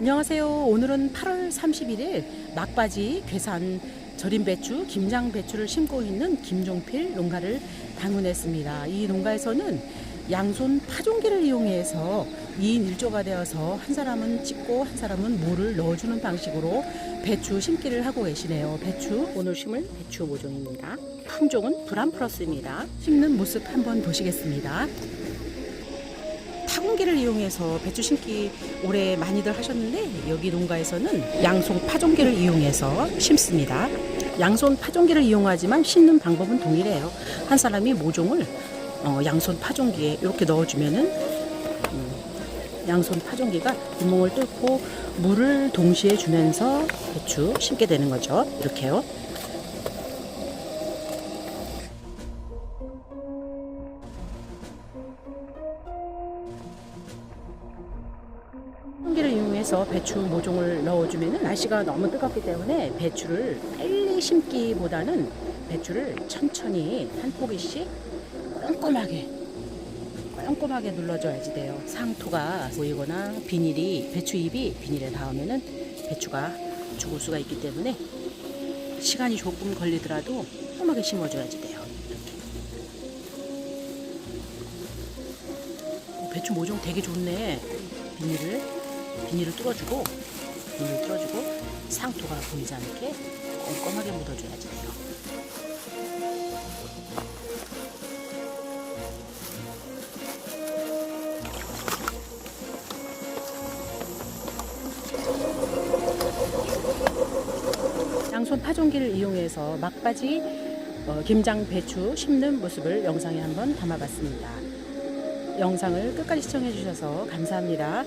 안녕하세요. 오늘은 8월 31일 막바지 괴산 절임 배추, 김장 배추를 심고 있는 김종필 농가를 방문했습니다. 이 농가에서는 양손 파종기를 이용해서 2인 1조가 되어서 한 사람은 찍고 한 사람은 물을 넣어주는 방식으로 배추 심기를 하고 계시네요. 배추, 오늘 심을 배추 모종입니다. 품종은 브람 플러스입니다. 심는 모습 한번 보시겠습니다. 타공기를 이용해서 배추 심기 올해 많이들 하셨는데 여기 농가에서는 양손 파종기를 이용해서 심습니다. 양손 파종기를 이용하지만 심는 방법은 동일해요. 한 사람이 모종을 어, 양손 파종기에 이렇게 넣어주면은 음, 양손 파종기가 구멍을 뚫고 물을 동시에 주면서 배추 심게 되는 거죠. 이렇게요. 해서 배추 모종을 넣어주면 날씨가 너무 뜨겁기 때문에 배추를 빨리 심기보다는 배추를 천천히 한 포기씩 꼼꼼하게 꼼꼼하게 눌러줘야지 돼요. 상토가 보이거나 비닐이 배추 잎이 비닐에 닿으면은 배추가 죽을 수가 있기 때문에 시간이 조금 걸리더라도 꼼꼼하게 심어줘야지 돼요. 배추 모종 되게 좋네. 비닐을 비닐을 뚫어주고 비닐을 뚫어주고 상토가 보이지 않게 꼼꼼하게 묻어줘야지 돼요. 양손 파종기를 이용해서 막바지 어, 김장 배추 심는 모습을 영상에 한번 담아봤습니다. 영상을 끝까지 시청해 주셔서 감사합니다.